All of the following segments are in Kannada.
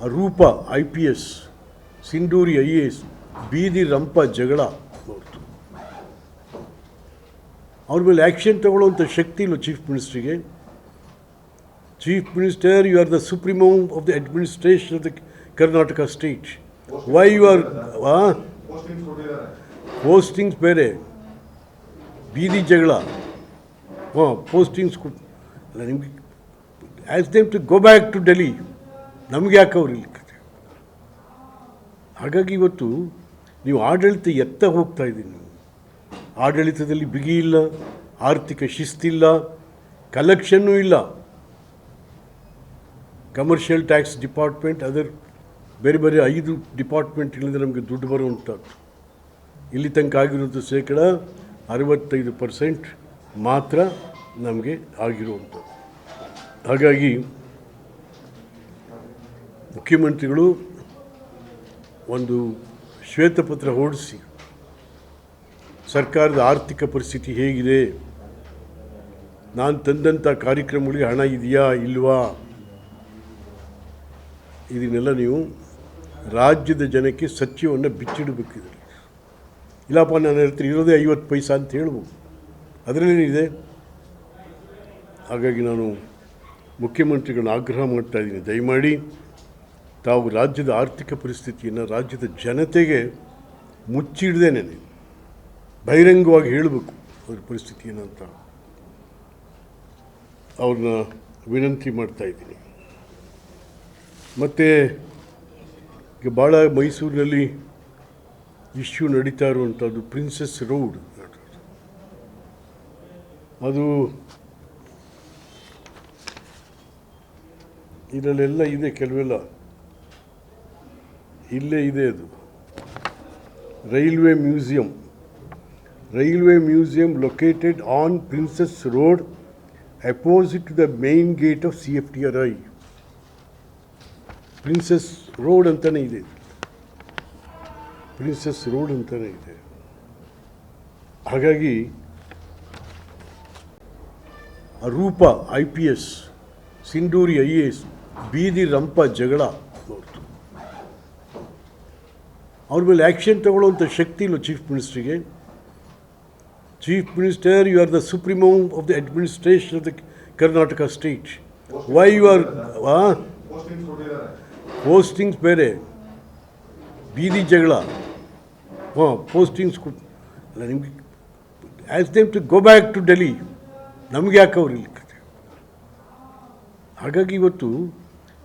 Roopa I P S, Sindhuri, I A S, ಬೀದಿ, ರಂಪ, ಜಗಳ ನೋಡ್ತು ಅವ್ರ ಮೇಲೆ ಆ್ಯಕ್ಷನ್ ತಗೊಳ್ಳುವಂಥ ಶಕ್ತಿ ಇಲ್ಲ chief ಮಿನಿಸ್ಟ್ರಿಗೆ chief minister you are the supremo of the administration of the Karnataka state why you are postings ಬೇರೆ. ಬೀದಿ, ಜಗಳ. ಹಾಂ ಪೋಸ್ಟಿಂಗ್ಸ್ ನಿಮಗೆ ask them to go back to Delhi ನಮಗೆ ಯಾಕೆ ಅವ್ರು ಇಲ್ಲಿ ಕತೆ ಹಾಗಾಗಿ ಇವತ್ತು ನೀವು ಆಡಳಿತ ಎತ್ತ ಹೋಗ್ತಾ ಇದ್ದೀನಿ ನೀವು. ಆಡಳಿತದಲ್ಲಿ ಬಿಗಿ ಇಲ್ಲ, ಆರ್ಥಿಕ ಶಿಸ್ತಿಲ್ಲ ಕಲೆಕ್ಷನ್ನು ಇಲ್ಲ. ಕಮರ್ಷಿಯಲ್ ಟ್ಯಾಕ್ಸ್ ಡಿಪಾರ್ಟ್ಮೆಂಟ್ ಅದರ್ ಬೇರೆ ಬೇರೆ ಐದು ಡಿಪಾರ್ಟ್ಮೆಂಟ್ಗಳಿಂದ ನಮಗೆ ದುಡ್ಡು ಬರುವಂಥದ್ದು. ಇಲ್ಲಿ ತನಕ ಆಗಿರೋದು ಶೇಕಡ ಅರವತ್ತೈದು ಪರ್ಸೆಂಟ್ ಮಾತ್ರ ನಮಗೆ ಆಗಿರುವಂಥದ್ದು. ಹಾಗಾಗಿ ಮುಖ್ಯಮಂತ್ರಿಗಳು ಒಂದು ಶ್ವೇತಪತ್ರ ಹೊರಡಿಸಿ, ಸರ್ಕಾರದ ಆರ್ಥಿಕ ಪರಿಸ್ಥಿತಿ ಹೇಗಿದೆ, ನಾನು ತಂದಂಥ ಕಾರ್ಯಕ್ರಮಗಳಿಗೆ ಹಣ ಇದೆಯಾ, ಇಲ್ವಾ? ಇದನ್ನೆಲ್ಲ ನೀವು ರಾಜ್ಯದ ಜನಕ್ಕೆ ಸತ್ಯವನ್ನು ಬಿಚ್ಚಿಡಬೇಕಿದೆ ಇಲ್ಲಪ್ಪ ನನ್ನ ಹತ್ರ ಇರೋದೇ ಐವತ್ತು ಪೈಸ ಅಂತ ಹೇಳ್ಬೋದು. ಅದರಲ್ಲೇನಿದೆ? ಹಾಗಾಗಿ ನಾನು ಮುಖ್ಯಮಂತ್ರಿಗಳನ್ನ ಆಗ್ರಹ ಮಾಡ್ತಾ ಇದ್ದೀನಿ. ದಯಮಾಡಿ ತಾವು ರಾಜ್ಯದ ಆರ್ಥಿಕ ಪರಿಸ್ಥಿತಿಯನ್ನು ರಾಜ್ಯದ ಜನತೆಗೆ ಮುಚ್ಚಿಡ್ದೇನೆ ಬಹಿರಂಗವಾಗಿ ಹೇಳಬೇಕು ಅವ್ರ ಪರಿಸ್ಥಿತಿ ಏನಂತ ಅವ್ರನ್ನ ವಿನಂತಿ ಮಾಡ್ತಾ ಇದ್ದೀನಿ. ಮತ್ತು ಈಗ ಭಾಳ ಮೈಸೂರಿನಲ್ಲಿ ಇಶ್ಯೂ ನಡೀತಾ ಇರುವಂಥದ್ದು ಪ್ರಿನ್ಸೆಸ್ ರೋಡ್. ಅದು ಇದರಲ್ಲೆಲ್ಲ ಇದೆ ಕೆಲವೆಲ್ಲ. ಇಲ್ಲೇ ಇದೆ ಅದು. Railway museum. Railway museum located on princess road opposite the main gate of C F T R I princess road ಅಂತಲೇ ಇದೆ. ಪ್ರಿನ್ಸೆಸ್ ರೋಡ್ ಅಂತಲೇ ಇದೆ. ಹಾಗಾಗಿ Roopa I P S Sindhuri I A S ಬೀದಿ ರಂಪ ಜಗಳ ನೋಡ್ತು ಅವ್ರ ಮೇಲೆ ಆ್ಯಕ್ಷನ್ ತಗೊಳ್ಳುವಂಥ ಶಕ್ತಿ ಇಲ್ಲ chief ಮಿನಿಸ್ಟ್ರಿಗೆ chief minister you are the supremo of the administration of the Karnataka state why you are postings ಬೇರೆ. ಬೀದಿ ಜಗಳ. ಹಾಂ ಪೋಸ್ಟಿಂಗ್ಸ್ ಅಲ್ಲ, ನಿಮಗೆ ask them to go back to Delhi ನಮಗೆ ಯಾಕೆ ಅವ್ರು ಇಲ್ಲಿ ಹಾಗಾಗಿ ಇವತ್ತು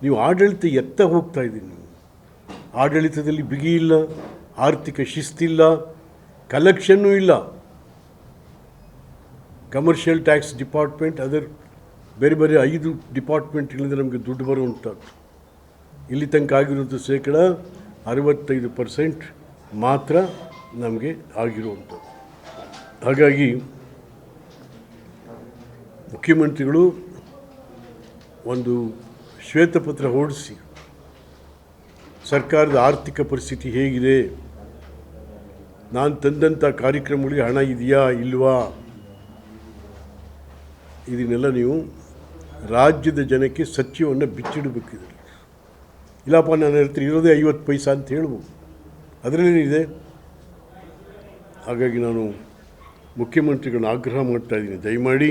ನೀವು ಆಡಳಿತ ಎತ್ತ ಹೋಗ್ತಾ ಇದ್ದೀನಿ. ಆಡಳಿತದಲ್ಲಿ ಬಿಗಿ ಇಲ್ಲ, ಆರ್ಥಿಕ ಶಿಸ್ತಿಲ್ಲ ಕಲೆಕ್ಷನ್ನು ಇಲ್ಲ. ಕಮರ್ಷಿಯಲ್ ಟ್ಯಾಕ್ಸ್ ಡಿಪಾರ್ಟ್ಮೆಂಟ್ ಅದರ್ ಬೇರೆ ಬೇರೆ ಐದು ಡಿಪಾರ್ಟ್ಮೆಂಟ್ಗಳಿಂದ ನಮಗೆ ದುಡ್ಡು ಬರುವಂಥದ್ದು. ಇಲ್ಲಿ ತನಕ ಆಗಿರುವಂಥ ಶೇಕಡ ಅರವತ್ತೈದು ಪರ್ಸೆಂಟ್ ಮಾತ್ರ ನಮಗೆ ಆಗಿರುವಂಥದ್ದು. ಹಾಗಾಗಿ ಮುಖ್ಯಮಂತ್ರಿಗಳು ಒಂದು ಶ್ವೇತಪತ್ರ ಹೊರಡಿಸಿ ಸರ್ಕಾರದ ಆರ್ಥಿಕ ಪರಿಸ್ಥಿತಿ ಹೇಗಿದೆ? ನಾನು ತಂದಂಥ ಕಾರ್ಯಕ್ರಮಗಳಿಗೆ ಹಣ ಇದೆಯಾ, ಇಲ್ವಾ? ಇದನ್ನೆಲ್ಲ ನೀವು ರಾಜ್ಯದ ಜನಕ್ಕೆ ಸತ್ಯವನ್ನು ಬಿಚ್ಚಿಡಬೇಕಿದೆ ಇಲ್ಲಪ್ಪ ನನ್ನ ಹತ್ರ ಇರೋದೇ ಐವತ್ತು ಪೈಸ ಅಂತ ಹೇಳ್ಬೋದು. ಅದರಲ್ಲೇನಿದೆ? ಹಾಗಾಗಿ ನಾನು ಮುಖ್ಯಮಂತ್ರಿಗಳನ್ನ ಆಗ್ರಹ ಮಾಡ್ತಾ ಇದ್ದೀನಿ. ದಯಮಾಡಿ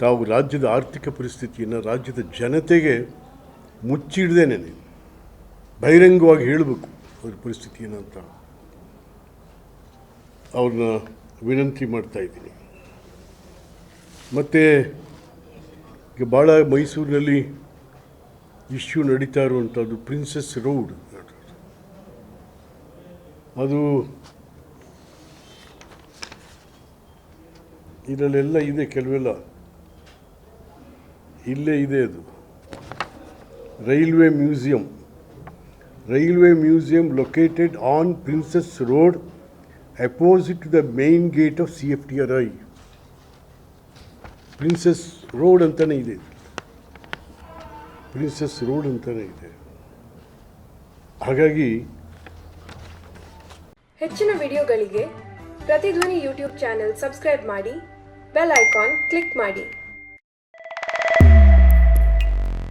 ತಾವು ರಾಜ್ಯದ ಆರ್ಥಿಕ ಪರಿಸ್ಥಿತಿಯನ್ನು ರಾಜ್ಯದ ಜನತೆಗೆ ಮುಚ್ಚಿಡ್ದೇನೆ ಬಹಿರಂಗವಾಗಿ ಹೇಳಬೇಕು ಅವ್ರ ಪರಿಸ್ಥಿತಿ ಏನಂತ ಅವ್ರನ್ನ ವಿನಂತಿ ಮಾಡ್ತಾ ಇದ್ದೀನಿ. ಮತ್ತು ಈಗ ಭಾಳ ಮೈಸೂರಿನಲ್ಲಿ ಇಶ್ಯೂ ನಡೀತಾ ಇರುವಂಥದ್ದು ಪ್ರಿನ್ಸೆಸ್ ರೋಡ್. ಅದು ಇದರಲ್ಲೆಲ್ಲ ಇದೆ ಕೆಲವೆಲ್ಲ. ಇಲ್ಲೇ ಇದೆ ಅದು. Railway museum. Princess road opposite to the main gate of C F T R I princess road ಅಂತಲೇ ಇದೆ. ಪ್ರಿನ್ಸೆಸ್ ರೋಡ್ ಅಂತಲೇ ಇದೆ. ಹಾಗಾಗಿ ಹೆಚ್ಚಿನ ವಿಡಿಯೋಗಳಿಗೆ ಪ್ರತಿಧ್ವನಿ ಯೂಟ್ಯೂಬ್ ಚಾನೆಲ್ ಸಬ್ಸ್ಕ್ರೈಬ್ ಮಾಡಿ, ಬೆಲ್ ಐಕಾನ್ ಕ್ಲಿಕ್ ಮಾಡಿ.